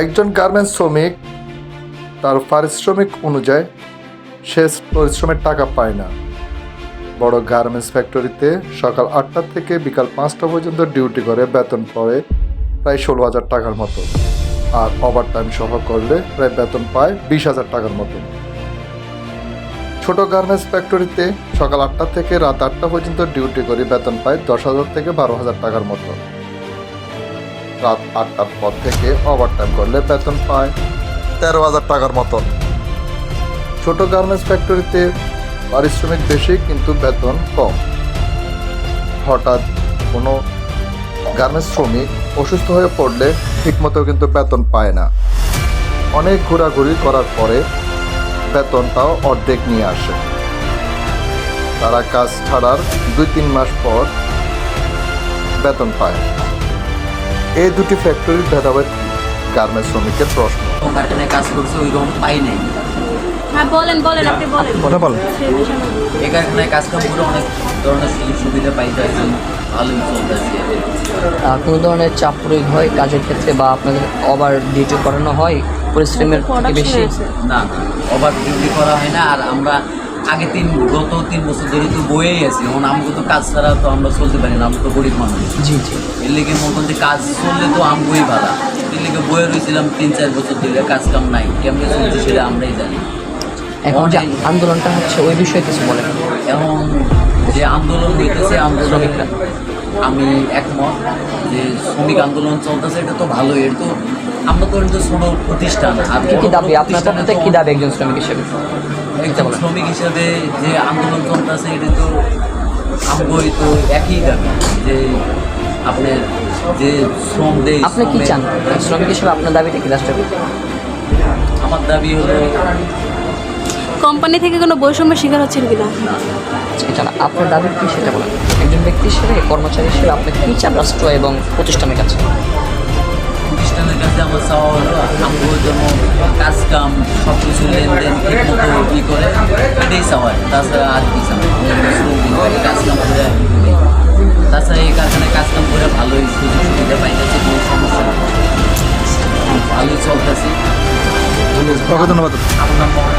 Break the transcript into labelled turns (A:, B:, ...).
A: একজন গার্মেন্টস শ্রমিক, তার পারিশ্রমিক অনুযায়ী সে পরিশ্রমের টাকা পায় না। বড় গার্মেন্টস ফ্যাক্টরিতে সকাল আটটা থেকে বিকাল পাঁচটা পর্যন্ত ডিউটি করে, বেতন পড়ে প্রায় ষোলো হাজার টাকার মতো। আর ওভার টাইম সহ করলে প্রায় বেতন পায় বিশ হাজার টাকার মতো। ছোট গার্মেন্টস ফ্যাক্টরিতে সকাল আটটা থেকে রাত আটটা পর্যন্ত ডিউটি করে, বেতন পায় দশ হাজার থেকে বারো হাজার টাকার মতো। রাত আটটার পর থেকে ওভার টাইম করলে বেতন পায়। তেরো হাজার টাকার মতন। ছোট গার্মেন্টস ফ্যাক্টরিতে পারিশ্রমিক বেশি, কিন্তু বেতন কম। হঠাৎ কোনো গার্মেন্টস শ্রমিক অসুস্থ হয়ে পড়লে ঠিকমতো কিন্তু বেতন পায় না। অনেক ঘোরাঘুরি করার পরে বেতনটাও অর্ধেক নিয়ে আসে। তারা কাজ ছাড়ার দুই তিন মাস পর বেতন পায়। এই দুটি ফ্যাক্টরির ভেদাভেদ গার্মেন্টস শ্রমিকের প্রশ্ন।
B: কারখানায় কাজ করছে ওই রকম পাই নাই।
C: হ্যাঁ বলেন বলেন আপনি বলেন।
A: কথা বলেন।
B: এই কারখানায় কাজ কাম করে অনেক ধরনের সুযোগ সুবিধা ভালোই চলতেছে।
D: কোনো ধরনের চাপ প্রয়োগ হয় কাজের ক্ষেত্রে বা আপনাদের ওভার ডিউটি করানো হয়? পরিশ্রমের বেশি?
B: না ওভার ডিউটি করা হয় না আর আমরা আগে তিন গত তিন বছর ধরে তো বয়েই আছি। এখন আমাকে তো কাজ ছাড়া তো আমরা চলতে পারি না আমরা তো গরিব মানুষ।
D: জি জি।
B: এর লেগে মতন যে কাজ চললে তো আমগোই ভালো এর লেগে বয়ে রয়েছিলাম তিন চার বছর ধরে কাজ কাম নাই। কেমনে চলছে সেটা আমরাই জানি।
D: এখন যে আন্দোলনটা হচ্ছে ওই বিষয়ে কিছু বলেন।
B: এখন যে আন্দোলন হইতেছে আন্দোলনিকরা আমি একমত যে শ্রমিক আন্দোলন চলতেছে এটা তো ভালোই। এটা তো আমরা তো ছোট প্রতিষ্ঠান। আর
D: কি দাবি? আপনার কি দাবি একজন শ্রমিক হিসেবে?
B: শ্রমিক হিসাবে যে আন্দোলন চলতেছে এটা তো আমগোই তো একই দাবি যে আপনার যে শ্রম দেয়
D: আপনি কি চান? শ্রমিক হিসেবে আপনার দাবিটা কি রাষ্ট্রপতি?
B: আমার দাবি হলো
C: কোম্পানি থেকে কোনো বৈষম্য শিকার হচ্ছেন কিনা?
D: কি চান আপনার দাবি কি সেটা বলেন। একজন ব্যক্তি হিসেবে কর্মচারী হিসেবে আপনি কি চান রাষ্ট্র এবং প্রতিষ্ঠানের কাছে?
B: প্রতিষ্ঠানের কাছে আমার চাওয়া হলো আমগো যেন কাজ কাম সব কিছু লেনদেন ঠিক মতো ই করে? এটাই চাওয়া তাছাড়া আর কি কাজ কাম করে তাছাড়া এই কারখানায় কাজ কাম করে ভালোই সুযোগ সুবিধা পাইতেছে কোনো সমস্যা। ভালোই চলতেছে।
A: ধন্যবাদ।
B: আমার